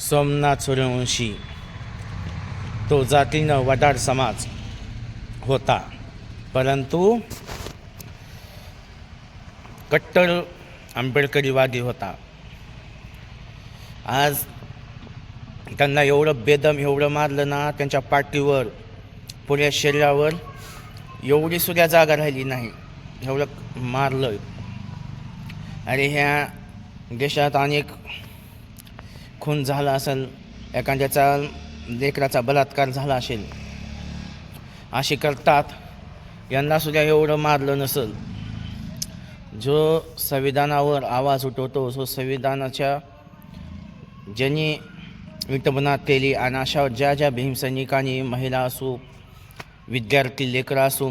सोमनाथ सूर्यवंशी. तो जातीनं वडार समाज होता. परंतु कट्टर आंबेडकरीवादी होता. आज त्यांना एवढं बेदम एवढं मारलं ना त्यांच्या पाठीवर पुऱ्या शरीरावर एवढी सुद्धा जागा राहिली नाही. एवढं मारलं. आणि ह्या देशात अनेक खून झाला असेल एखाद्याचा लेकराचा बलात्कार झाला असेल असे करतात यांनासुद्धा एवढं मारलं नसेल. जो संविधानावर आवाज उठवतो जो संविधानाच्या ज्यांनी विटंबना केली आणि अशा ज्या ज्या भीमसैनिकांनी महिला असो विद्यार्थी लेकरं असो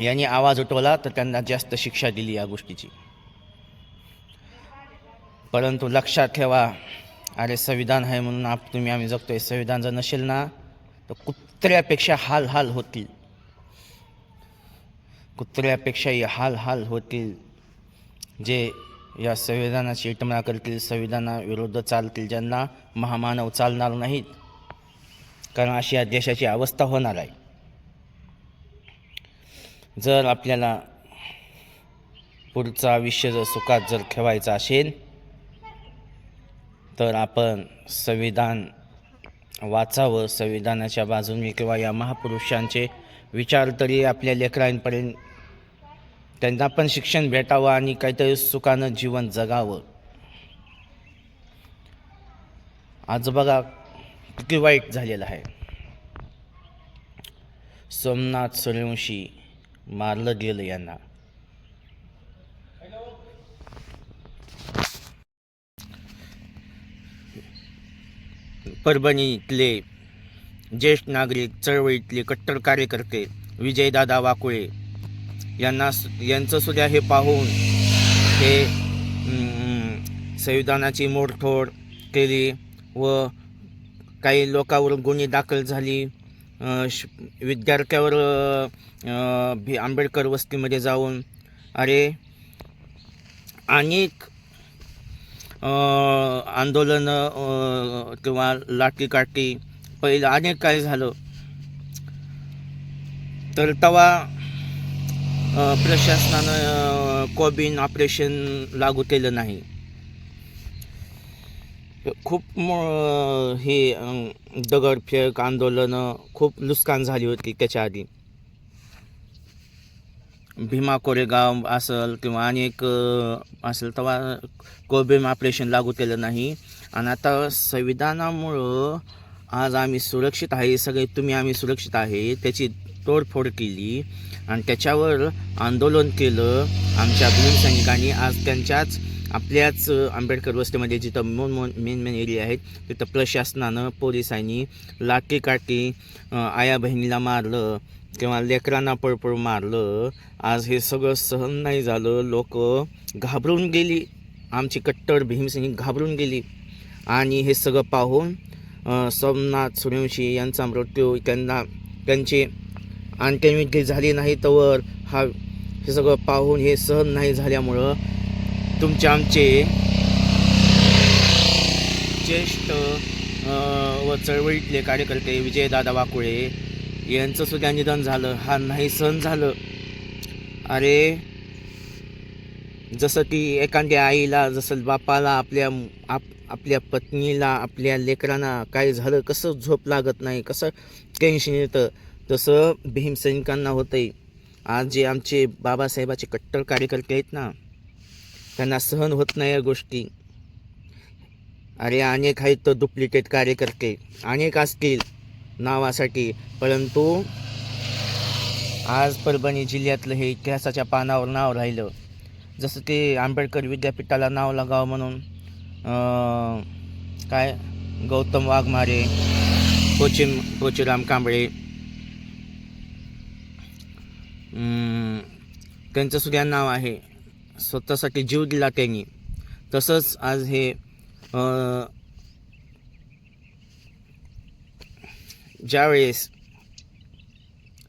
यांनी आवाज उठवला तर त्यांना जास्त शिक्षा दिली या गोष्टीची. परंतु लक्षात ठेवा अरे संविधान आहे म्हणून आप तुम्ही आम्ही जगतोय. संविधान जर नसेल ना तर कुत्र्यापेक्षा हाल हाल होतील. कुत्र्यापेक्षाही हाल हाल होतील. जे या संविधानाची इटमना करतील संविधानाविरुद्ध चालतील ज्यांना महामानव चालणार नाहीत. कारण अशी या देशाची अवस्था होणार आहे. जर आपल्याला पुढचं आयुष्य जर सुखात जर ठेवायचं असेल तर आपण संविधान वाचावं संविधानाच्या बाजूने किंवा या महापुरुषांचे विचार तरी आपल्या लेकरांपर्यंत त्यांना पण शिक्षण भेटावं आणि काहीतरी सुखानं जीवन जगावं. आज बघा किती वाईट झालेलं आहे. सोमनाथ सूर्यवंशी मारलं गेलं यांना. परभणीतले ज्येष्ठ नागरिक चळवळीतले कट्टर कार्यकर्ते विजयदादा वाकुळे यांना यांचं सुद्धा हे पाहून हे संविधानाची मोडतोड केली व काही लोकांवर गुन्हे दाखल झाली. श- विद्यार्थ्यावर भी आंबेडकर वस्तीमध्ये जाऊन अरे अनेक आंदोलनं किंवा लाठीकाठी पहिलं अनेक काय झालं. तर तेव्हा प्रशासनानं कॉबिन कोबिन ऑपरेशन लागू केलं नाही. खूप म- हे दगडफेक आंदोलनं खूप नुकसान झाली होती त्याच्या आधी. भीमा कोरेगाव असेल किंवा अनेक असेल तेव्हा कोबिन ऑपरेशन लागू केलं नाही. आणि आता संविधानामुळं आज आम्ही सुरक्षित आहे सगळे तुम्ही आम्ही सुरक्षित आहे त्याची तोडफोड केली. आणि त्याच्यावर आंदोलन केलं आमच्या भीम सैनिकांनी. आज त्यांच्याच आपल्याच आंबेडकर वस्तीमध्ये जिथं मोन मोन मेन मेन एरिया आहेत तिथं प्रशासनानं पोलिसांनी लाठी काठी आया बहिणीला मारलं किंवा लेकरांना पळपळ मारलं. आज हे सगळं सहन नाही झालं. लोक घाबरून गेली. आमची कट्टर भीमसिंग घाबरून गेली. आणि हे सगळं पाहून सोमनाथ सूर्यवंशी यांचा मृत्यू त्यांना त्यांची अंत्यविधी झाली नाही तर हा हे सगळं पाहून हे सहन नाही झाल्यामुळं तुमचे आमचे ज्येष्ठ व चळवळीतले कार्यकर्ते विजयदादा वाकुळे यांचं सुद्धा निधन झालं. हा नाही सण झालं. अरे जसं की एखाद्या आईला जसं बापाला आपल्या आप आपल्या पत्नीला आपल्या लेकरांना काय झालं कसं झोप लागत नाही कसं टेन्शन येतं तसं भीमसैनिकांना होतं आहे आज जे आमचे बाबासाहेबाचे कट्टर कार्यकर्ते आहेत ना त्यांना सहन होत नाही या गोष्टी. अरे अनेक आहेत तर डुप्लिकेट कार्यकर्ते. अनेक असतील नावासाठी. परंतु आज परभणी जिल्ह्यातलं हे इतिहासाच्या पानावर नाव राहिलं. जसं ते आंबेडकर विद्यापीठाला नाव लगावं म्हणून काय? गौतम वाघमारे कोचिम कोचीराम कांबळे. त्यांचं सुद्धा नाव आहे. स्वतःसाठी जीव दिला त्यांनी. तसंच आज हे ज्यावेळेस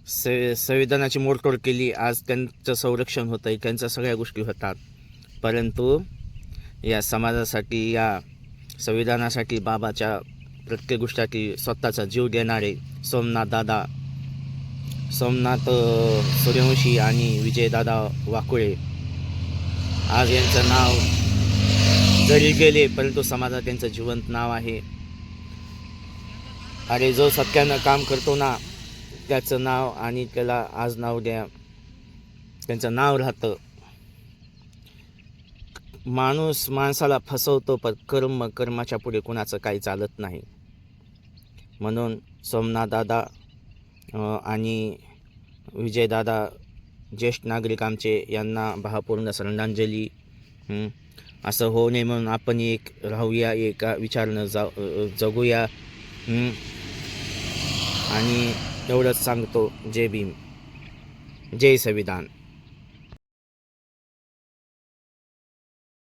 स संविधानाची मोडतोड केली आज त्यांचं संरक्षण होतं आहे त्यांच्या सगळ्या गोष्टी होतात. परंतु या समाजासाठी या संविधानासाठी बाबाच्या प्रत्येक गोष्टीसाठी स्वतःचा जीव देणारे सोमनाथ दादा सोमनाथ सूर्यवंशी आणि विजयदादा वाकुळे आज यांचं नाव जरी गेले परंतु समाजात त्यांचं जिवंत नाव आहे. अरे जो सत्यानं काम करतो ना त्याचं नाव आणि त्याला आज नाव द्या. त्यांचं नाव राहतं. माणूस माणसाला फसवतो पण कर्म कर्माच्या पुढे कुणाचं काही चालत नाही. म्हणून सोमनाथ दादा आणि विजयदादा ज्येष्ठ नागरिक आमचे यांना भावपूर्ण श्रद्धांजली. असं होऊ नये म्हणून आपण एक राहूया एका विचारनं जा जगूया. आणि एवढंच सांगतो. जय भीम. जय संविधान.